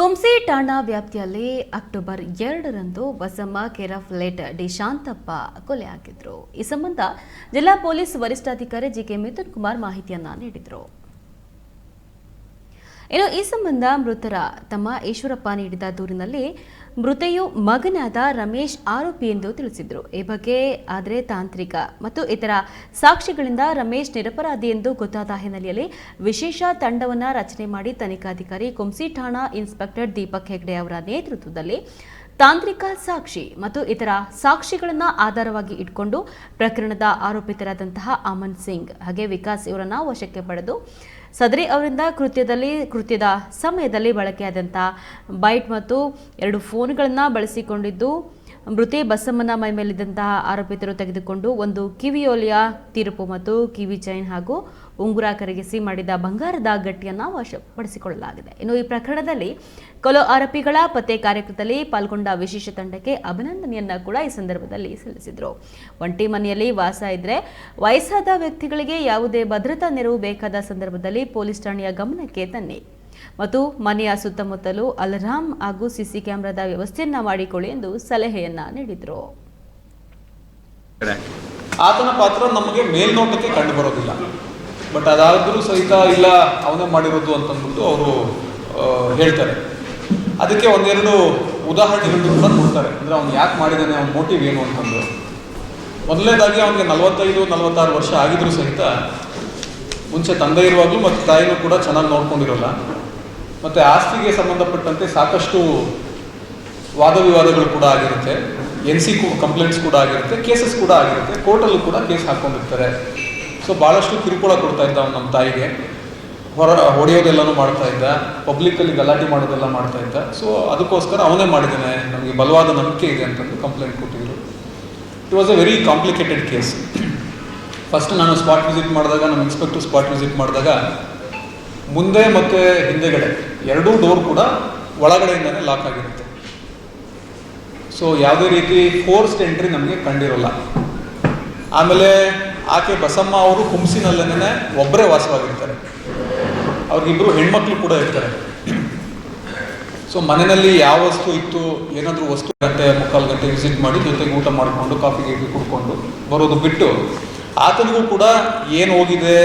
ಕುಂಸಿ ಠಾಣಾ ವ್ಯಾಪ್ತಿಯಲ್ಲಿ ಅಕ್ಟೋಬರ್ ಎರಡರಂದು ಬಸಮ್ಮ ಕೆರಫ್ ಲೇಟ್ ಡಿ ಶಾಂತಪ್ಪ ಕೊಲೆಯಾಗಿದ್ರು ಈ ಸಂಬಂಧ ಜಿಲ್ಲಾ ಪೊಲೀಸ್ ವರಿಷ್ಠಾಧಿಕಾರಿ ಜಿಕೆ ಮಿಥುನ್ ಕುಮಾರ್ ಮಾಹಿತಿಯನ್ನ ನೀಡಿದರು. ಇನ್ನು ಈ ಸಂಬಂಧ ಮೃತರ ತಮ್ಮ ಈಶ್ವರಪ್ಪ ನೀಡಿದ ದೂರಿನಲ್ಲಿ ಮೃತೆಯು ಮಗನಾದ ರಮೇಶ್ ಆರೋಪಿ ಎಂದು ತಿಳಿಸಿದರು. ಈ ಬಗ್ಗೆ ಆದರೆ ತಾಂತ್ರಿಕ ಮತ್ತು ಇತರ ಸಾಕ್ಷಿಗಳಿಂದ ರಮೇಶ್ ನಿರಪರಾಧಿ ಎಂದು ಗೊತ್ತಾದ ಹಿನ್ನೆಲೆಯಲ್ಲಿ ವಿಶೇಷ ತಂಡವನ್ನು ರಚನೆ ಮಾಡಿ ತನಿಖಾಧಿಕಾರಿ ಕುಂಸಿ ಠಾಣಾ ಇನ್ಸ್ಪೆಕ್ಟರ್ ದೀಪಕ್ ಹೆಗ್ಡೆ ಅವರ ನೇತೃತ್ವದಲ್ಲಿ ತಾಂತ್ರಿಕ ಸಾಕ್ಷಿ ಮತ್ತು ಇತರ ಸಾಕ್ಷಿಗಳನ್ನು ಆಧಾರವಾಗಿ ಇಟ್ಕೊಂಡು ಪ್ರಕರಣದ ಆರೋಪಿತರಾದಂತಹ ಅಮನ್ ಸಿಂಗ್, ಹಾಗೆ ವಿಕಾಸ್ ಇವರನ್ನು ವಶಕ್ಕೆ ಪಡೆದು ಸದರಿ ಅವರಿಂದ ಕೃತ್ಯದಲ್ಲಿ, ಕೃತ್ಯದ ಸಮಯದಲ್ಲಿ ಬಳಕೆಯಾದಂಥ ಬೈಟ್ ಮತ್ತು ಎರಡು ಫೋನ್ಗಳನ್ನು ಬಳಸಿಕೊಂಡಿದ್ದು, ಮೃತೆ ಬಸಮ್ಮನ ಮೈ ಮೇಲಿದ್ದಂತಹ ಆರೋಪಿತರು ತೆಗೆದುಕೊಂಡು ಒಂದು ಕಿವಿಯೋಲಿಯ ತೀರ್ಪು ಮತ್ತು ಕಿವಿ ಚೈನ್ ಹಾಗೂ ಉಂಗುರ ಕರಗಿಸಿ ಮಾಡಿದ ಬಂಗಾರದ ಗಟ್ಟಿಯನ್ನು ವಶಪಡಿಸಿಕೊಳ್ಳಲಾಗಿದೆ. ಇನ್ನು ಈ ಪ್ರಕರಣದಲ್ಲಿ ಕೊಲೋ ಆರೋಪಿಗಳ ಪತ್ತೆ ಕಾರ್ಯಕ್ರಮದಲ್ಲಿ ಪಾಲ್ಗೊಂಡ ವಿಶೇಷ ತಂಡಕ್ಕೆ ಅಭಿನಂದನೆಯನ್ನ ಕೂಡ ಈ ಸಂದರ್ಭದಲ್ಲಿ ಸಲ್ಲಿಸಿದರು. ಒಂಟಿ ಮನೆಯಲ್ಲಿ ವಾಸ ಇದ್ರೆ ವಯಸ್ಸಾದ ವ್ಯಕ್ತಿಗಳಿಗೆ ಯಾವುದೇ ಭದ್ರತಾ ನೆರವು ಬೇಕಾದ ಸಂದರ್ಭದಲ್ಲಿ ಪೊಲೀಸ್ ಠಾಣೆಯ ಗಮನಕ್ಕೆ ತನ್ನಿ. ಮತ್ತು ಮನೆಯ ಸುತ್ತಮುತ್ತಲು ಅಲರಾಮ್ ಹಾಗೂ ಸಿಸಿ ಕ್ಯಾಮೆರಾದ ವ್ಯವಸ್ಥೆಯನ್ನ ಮಾಡಿಕೊಳ್ಳಿ ಎಂದು ಸಲಹೆಯನ್ನ ನೀಡಿದರು. ಆತನ ಪಾತ್ರ ನಮಗೆ ಮೇಲ್ನೋಟಕ್ಕೆ ಕಂಡು ಬರೋದಿಲ್ಲ. ಬಟ್ ಅದಾದರೂ ಸಹಿತ ಇಲ್ಲ, ಅವನೇ ಮಾಡಿರೋದು ಅಂತಂದ್ಬಿಟ್ಟು ಅವರು ಹೇಳ್ತಾರೆ. ಅದಕ್ಕೆ ಒಂದೆರಡು ಉದಾಹರಣೆಗಳನ್ನು ಕೂಡ ಕೊಡ್ತಾರೆ. ಅಂದರೆ ಅವ್ನು ಯಾಕೆ ಮಾಡಿದ್ದಾನೆ ಅವ್ನ ಮೋಟಿವ್ ಏನು ಅಂತಂದು ಮೊದಲನೇದಾಗಿ ಅವನಿಗೆ ನಲವತ್ತೈದು, ನಲವತ್ತಾರು ವರ್ಷ ಆಗಿದ್ರು ಸಹಿತ ಮುಂಚೆ ತಂದೆ ಇರುವಾಗಲೂ ಮತ್ತು ತಾಯಿನೂ ಕೂಡ ಚೆನ್ನಾಗಿ ನೋಡ್ಕೊಂಡಿರೋಲ್ಲ. ಮತ್ತು ಆಸ್ತಿಗೆ ಸಂಬಂಧಪಟ್ಟಂತೆ ಸಾಕಷ್ಟು ವಾದ ವಿವಾದಗಳು ಕೂಡ ಆಗಿರುತ್ತೆ. ಎನ್ ಸಿ ಕಂಪ್ಲೇಂಟ್ಸ್ ಕೂಡ ಆಗಿರುತ್ತೆ ಕೇಸಸ್ ಕೂಡ ಆಗಿರುತ್ತೆ. ಕೋರ್ಟಲ್ಲೂ ಕೂಡ ಕೇಸ್ ಹಾಕೊಂಡಿರ್ತಾರೆ. ಸೊ ಭಾಳಷ್ಟು ಕಿರುಕುಳ ಕೊಡ್ತಾ ಇದ್ದ ಅವ್ನು ನಮ್ಮ ತಾಯಿಗೆ. ಹೊರ ಹೊಡೆಯೋದೆಲ್ಲನೂ ಮಾಡ್ತಾ ಇದ್ದ ಪಬ್ಲಿಕ್ಕಲ್ಲಿ ಗಲಾಟೆ ಮಾಡೋದೆಲ್ಲ ಮಾಡ್ತಾ ಇದ್ದ. ಸೊ ಅದಕ್ಕೋಸ್ಕರ ಅವನೇ ಮಾಡಿದ್ದಾನೆ. ನಮಗೆ ಬಲವಾದ ನಂಬಿಕೆ ಇದೆ ಅಂತಂದು ಕಂಪ್ಲೇಂಟ್ ಕೊಟ್ಟಿದ್ರು. It was a very complicated case first ನಾನು ಸ್ಪಾಟ್ ವಿಸಿಟ್ ಮಾಡಿದಾಗ, ನಮ್ಮ ಇನ್ಸ್ಪೆಕ್ಟರ್ ಸ್ಪಾಟ್ ವಿಸಿಟ್ ಮಾಡಿದಾಗ, ಮುಂದೆ ಮತ್ತು ಹಿಂದೆಗಡೆ ಎರಡೂ ಡೋರ್ ಕೂಡ ಒಳಗಡೆಯಿಂದನೇ ಲಾಕ್ ಆಗಿರುತ್ತೆ. ಸೊ ಯಾವುದೇ ರೀತಿ ಫೋರ್ಸ್ಡ್ ಎಂಟ್ರಿ ನಮಗೆ ಕಂಡಿರೋಲ್ಲ. ಆಮೇಲೆ ಆಕೆ ಬಸಮ್ಮ ಅವರು ಹುಮ್ಸಿನಲ್ಲೇನೆ ಒಬ್ಬರೇ ವಾಸವಾಗಿರ್ತಾರೆ. ಅವ್ರಿಗಿಬ್ಬರು ಹೆಣ್ಮಕ್ಳು ಕೂಡ ಇರ್ತಾರೆ. ಸೊ ಮನೆಯಲ್ಲಿ ಯಾವ ವಸ್ತು ಇತ್ತು, ಏನಾದರೂ ವಸ್ತು ಗಂಟೆ ಮುಕ್ಕಾಲು ಗಂಟೆ ವಿಸಿಟ್ ಮಾಡಿ ಜೊತೆಗೆ ಊಟ ಮಾಡಿಕೊಂಡು ಕಾಫಿ ಗೀಫಿ ಕುಡ್ಕೊಂಡು ಬರೋದು ಬಿಟ್ಟು, ಆತನಿಗೂ ಕೂಡ ಏನು ಹೋಗಿದೆ,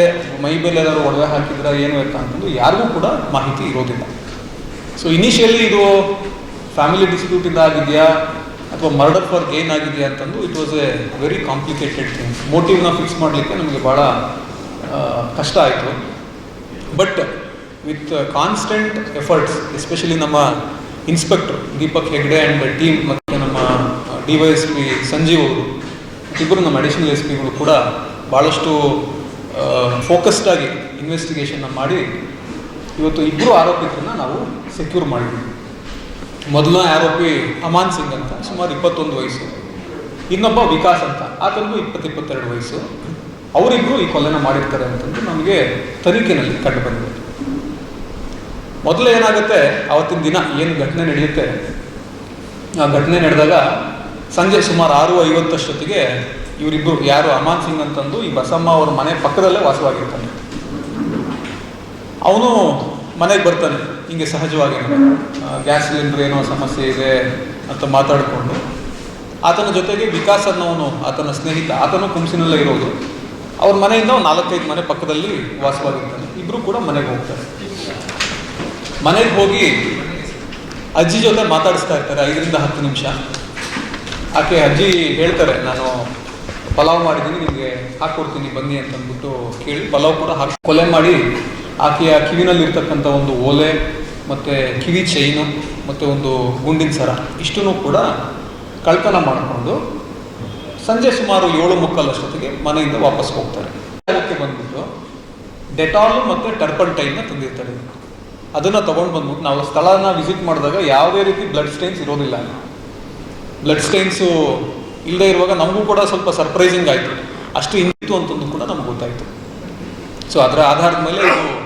ಮೈ ಮೇಲೆ ಏನಾದ್ರು ಒಡವೆ ಹಾಕಿದ್ರೆ, ಏನು ಅಂತ ಅಂತಂದು ಯಾರಿಗೂ ಕೂಡ ಮಾಹಿತಿ ಇರೋದಿಲ್ಲ. ಸೊ ಇನಿಷಿಯಲಿ ಇದು ಫ್ಯಾಮಿಲಿ ಡಿಸ್ಪ್ಯೂಟಿಂದ ಆಗಿದೆಯಾ? ಅಥವಾ ಮರ್ಡರ್ ಫಾರ್ ಗೇನ್ ಆಗಿದೆ ಅಂತಂದು it was a very complicated thing ಮೋಟಿವ್ನ fix ಮಾಡಲಿಕ್ಕೆ ನಮಗೆ ಭಾಳ ಕಷ್ಟ ಆಯಿತು. But with constant efforts especially ನಮ್ಮ inspector Deepak Hegde and team ಮತ್ತು ನಮ್ಮ D Y S P Sanjeev ಅವರು, ಇಬ್ಬರು ನಮ್ಮ ಅಡಿಷನಲ್ ಎಸ್ ಪಿಗಳು ಕೂಡ ಭಾಳಷ್ಟು ಫೋಕಸ್ಡ್ ಆಗಿ ಇನ್ವೆಸ್ಟಿಗೇಷನ್ನ ಮಾಡಿ ಇವತ್ತು ಇಬ್ಬರು ಆರೋಪಿತರನ್ನ ನಾವು ಸೆಕ್ಯೂರ್ ಮಾಡಿದ್ವಿ. ಮೊದಲನೇ ಆರೋಪಿ ಅಮಾನ್ ಸಿಂಗ್ ಅಂತ, ಸುಮಾರು ಇಪ್ಪತ್ತೊಂದು ವಯಸ್ಸು. ಇನ್ನೊಬ್ಬ ವಿಕಾಸ್ ಅಂತ, ಆತನಿಗೂ ಇಪ್ಪತ್ತಿಪ್ಪತ್ತೆರಡು ವಯಸ್ಸು. ಅವರಿಬ್ಬರು ಈ ಕೊಲೆನ ಮಾಡಿರ್ತಾರೆ ಅಂತಂದು ನಮಗೆ ತನಿಖೆನಲ್ಲಿ ಕಂಡು ಬಂದಿದೆ. ಮೊದಲು ಏನಾಗುತ್ತೆ ಅವತ್ತಿನ ದಿನ ಏನು ಘಟನೆ ನಡೆಯುತ್ತೆ? ಆ ಘಟನೆ ನಡೆದಾಗ ಸಂಜೆ ಸುಮಾರು ಆರು ಐವತ್ತಷ್ಟೊತ್ತಿಗೆ ಇವರಿಬ್ಬರು ಯಾರು ಅಮಾನ್ ಸಿಂಗ್ ಅಂತಂದು ಈ ಬಸಮ್ಮ ಅವ್ರ ಮನೆ ಪಕ್ಕದಲ್ಲೇ ವಾಸವಾಗಿರ್ತಾನೆ. ಅವನು ಮನೆಗೆ ಬರ್ತಾನೆ. ಹಿಂಗೆ ಸಹಜವಾಗಿ ಗ್ಯಾಸ್ ಸಿಲಿಂಡರ್ ಏನೋ ಸಮಸ್ಯೆ ಇದೆ ಅಂತ ಮಾತಾಡಿಕೊಂಡು ಆತನ ಜೊತೆಗೆ ವಿಕಾಸ್ ಅನ್ನೋನು ಆತನ ಸ್ನೇಹಿತ, ಆತನು ಕುಂಸಿನಲ್ಲೇ ಇರೋದು. ಅವ್ರ ಮನೆಯಿಂದ ಒಂದು ನಾಲ್ಕೈದು ಮನೆ ಪಕ್ಕದಲ್ಲಿ ವಾಸವಾಗಿರ್ತಾನೆ. ಇಬ್ಬರು ಕೂಡ ಮನೆಗೆ ಹೋಗ್ತಾರೆ. ಮನೆಗೆ ಹೋಗಿ ಅಜ್ಜಿ ಜೊತೆ ಮಾತಾಡಿಸ್ತಾ ಇರ್ತಾರೆ, ಐದರಿಂದ ಹತ್ತು ನಿಮಿಷ. ಆಕೆ ಅಜ್ಜಿ ಹೇಳ್ತಾರೆ, ನಾನು ಪಲಾವ್ ಮಾಡಿದ್ದೀನಿ, ನಿಮಗೆ ಹಾಕ್ಕೊಡ್ತೀನಿ ಬನ್ನಿ ಅಂತಂದ್ಬಿಟ್ಟು ಕೇಳಿ, ಪಲಾವ್ ಕೂಡ ಹಾಕಿ ಕೊಲೆ ಮಾಡಿ ಆಕೆಯ ಕಿವಿನಲ್ಲಿರ್ತಕ್ಕಂಥ ಒಂದು ಓಲೆ ಮತ್ತು ಕಿವಿ ಚೈನು ಮತ್ತು ಒಂದು ಗುಂಡಿನ ಸರ, ಇಷ್ಟನ್ನು ಕೂಡ ಕಳ್ತನ ಮಾಡಿಕೊಂಡು ಸಂಜೆ ಸುಮಾರು ಏಳು ಮುಕ್ಕಾಲು ಅಷ್ಟೊತ್ತಿಗೆ ಮನೆಯಿಂದ ವಾಪಸ್ ಹೋಗ್ತಾರೆ. ಅದಕ್ಕೆ ಬಂದ್ಬಿಟ್ಟು ಡೆಟಾಲು ಮತ್ತು ಟರ್ಪಂಟೈನ್ನ ತಂದಿರ್ತಾರೆ. ಅದನ್ನು ತೊಗೊಂಡು ಬಂದ್ಬಿಟ್ಟು ನಾವು ಸ್ಥಳನ ವಿಸಿಟ್ ಮಾಡಿದಾಗ ಯಾವುದೇ ರೀತಿ ಬ್ಲಡ್ ಸ್ಟೈನ್ಸ್ ಇರೋದಿಲ್ಲ. ಬ್ಲಡ್ ಸ್ಟೈನ್ಸು ಇಲ್ಲದೆ ಇರುವಾಗ ನಮಗೂ ಕೂಡ ಸ್ವಲ್ಪ ಸರ್ಪ್ರೈಸಿಂಗ್ ಆಯಿತು. ಅಷ್ಟು ಇಂತು ಅಂತಂದು ಕೂಡ ನಮ್ಗೆ ಗೊತ್ತಾಯಿತು. ಸೊ, ಅದರ ಆಧಾರದ ಮೇಲೆ ಇದು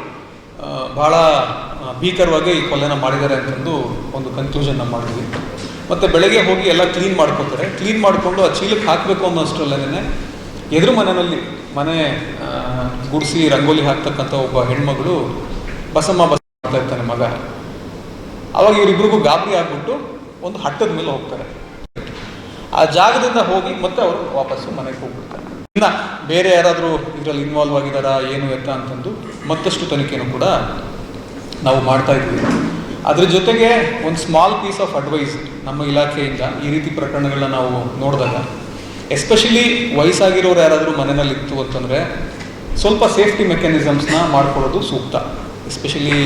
ಆ, ಭೀಕರವಾಗಿ ಈ ಕೊಲೆನ ಮಾಡಿದ್ದಾರೆ ಅಂತಂದು ಒಂದು ಕನ್ಕ್ಲೂಷನ್ನ ಮಾಡಿದ್ವಿ. ಮತ್ತು ಬೆಳಗ್ಗೆ ಹೋಗಿ ಎಲ್ಲ ಕ್ಲೀನ್ ಮಾಡ್ಕೊತಾರೆ. ಕ್ಲೀನ್ ಮಾಡಿಕೊಂಡು ಆ ಚೀಲಕ್ಕೆ ಹಾಕಬೇಕು ಅನ್ನೋ ಅಷ್ಟರಲ್ಲೇನೆ ಎದುರು ಮನೆಯಲ್ಲಿ ಮನೆ ಗುಡಿಸಿ ರಂಗೋಲಿ ಹಾಕ್ತಕ್ಕಂಥ ಒಬ್ಬ ಹೆಣ್ಮಗಳು ಬಸಮ್ಮ ಬಸ ಮಾಡ್ತಾ ಇರ್ತಾನೆ ಮಗ. ಅವಾಗ ಇವರಿಬ್ರಿಗೂ ಗಾಬರಿ ಆಗಿಬಿಟ್ಟು ಒಂದು ಹಟ್ಟದ ಮೇಲೆ ಹೋಗ್ತಾರೆ. ಆ ಜಾಗದಿಂದ ಹೋಗಿ ಮತ್ತೆ ಅವರು ವಾಪಸ್ಸು ಮನೆಗೆ ಹೋಗ್ಬಿಡ್ತಾರೆ. ಇನ್ನ ಬೇರೆ ಯಾರಾದರೂ ಇದರಲ್ಲಿ ಇನ್ವಾಲ್ವ್ ಆಗಿದಾರಾ, ಏನು ಎತ್ತ ಅಂತಂದು ಮತ್ತಷ್ಟು ತನಿಖೆನೂ ಕೂಡ ನಾವು ಮಾಡ್ತಾ ಇದ್ದೀವಿ ಅದ್ರ ಜೊತೆಗೆ ಒಂದು ಸ್ಮಾಲ್ ಪೀಸ್ ಆಫ್ ಅಡ್ವೈಸ್ ನಮ್ಮ ಇಲಾಖೆಯಿಂದ ಈ ರೀತಿ ಪ್ರಕರಣಗಳನ್ನ ನಾವು ನೋಡಿದಾಗ ಎಸ್ಪೆಷಲಿ ವಯಸ್ಸಾಗಿರೋರು ಯಾರಾದರೂ ಮನೆಯಲ್ಲಿ ಇತ್ತು ಅಂತಂದರೆ ಸ್ವಲ್ಪ ಸೇಫ್ಟಿ ಮೆಕ್ಯಾನಿಸಮ್ಸ್ನ ಮಾಡ್ಕೊಳ್ಳೋದು ಸೂಕ್ತ. ಎಸ್ಪೆಷಲಿ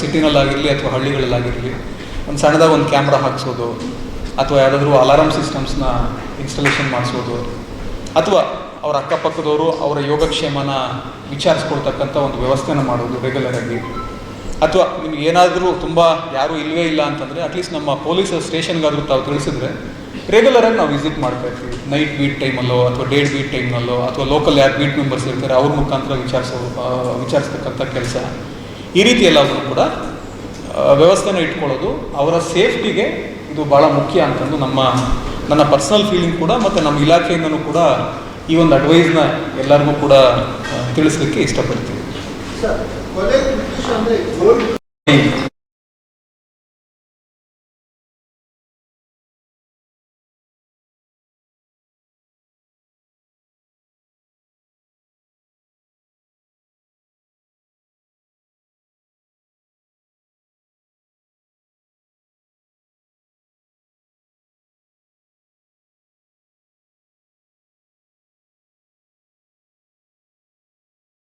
ಸಿಟಿನಲ್ಲಾಗಿರಲಿ ಅಥವಾ ಹಳ್ಳಿಗಳಲ್ಲಾಗಿರಲಿ, ಒಂದು ಸಣ್ಣದಾಗ ಒಂದು ಕ್ಯಾಮ್ರಾ ಹಾಕ್ಸೋದು, ಅಥವಾ ಯಾರಾದರೂ ಅಲಾರಾಮ್ ಸಿಸ್ಟಮ್ಸ್ನ ಇನ್ಸ್ಟಾಲೇಷನ್ ಮಾಡಿಸೋದು ಅಥವಾ ಅವರ ಅಕ್ಕಪಕ್ಕದವರು ಅವರ ಯೋಗಕ್ಷೇಮನ ವಿಚಾರಿಸ್ಕೊಳ್ತಕ್ಕಂಥ ಒಂದು ವ್ಯವಸ್ಥೆನ ಮಾಡೋದು ರೆಗ್ಯುಲರ್ ಆಗಿ. ಅಥವಾ ನಿಮ್ಗೆ ಏನಾದರೂ ತುಂಬ ಯಾರೂ ಇಲ್ಲವೇ ಇಲ್ಲ ಅಂತಂದರೆ ಅಟ್ಲೀಸ್ಟ್ ನಮ್ಮ ಪೊಲೀಸ್ ಸ್ಟೇಷನ್ಗಾದರೂ ತಾವು ತಿಳಿಸಿದ್ರೆ ರೆಗ್ಯುಲರಾಗಿ ನಾವು ವಿಸಿಟ್ ಮಾಡ್ತಾ ಇರ್ತೀವಿ. ನೈಟ್ ಬೀಟ್ ಟೈಮಲ್ಲೋ ಅಥವಾ ಡೇಟ್ ಬೀಟ್ ಟೈಮ್ನಲ್ಲೋ ಅಥವಾ ಲೋಕಲ್ ಯಾರು ಬೀಟ್ ಮೆಂಬರ್ಸ್ ಇರ್ತಾರೆ, ಅವ್ರ ಮುಖಾಂತರ ವಿಚಾರಿಸೋ ವಿಚಾರಿಸ್ತಕ್ಕಂಥ ಕೆಲಸ. ಈ ರೀತಿ ಎಲ್ಲಾದರೂ ಕೂಡ ವ್ಯವಸ್ಥೆನ ಇಟ್ಕೊಳ್ಳೋದು ಅವರ ಸೇಫ್ಟಿಗೆ ಇದು ಭಾಳ ಮುಖ್ಯ ಅಂತಂದು ನಮ್ಮ ನನ್ನ ಪರ್ಸನಲ್ ಫೀಲಿಂಗ್ ಕೂಡ ಮತ್ತು ನಮ್ಮ ಇಲಾಖೆಯಿಂದನೂ ಕೂಡ ಈ ಒಂದು ಅಡ್ವೈಸ್ನ ಎಲ್ಲರಿಗೂ ಕೂಡ ತಿಳಿಸ್ಲಿಕ್ಕೆ ಇಷ್ಟಪಡ್ತೀನಿ.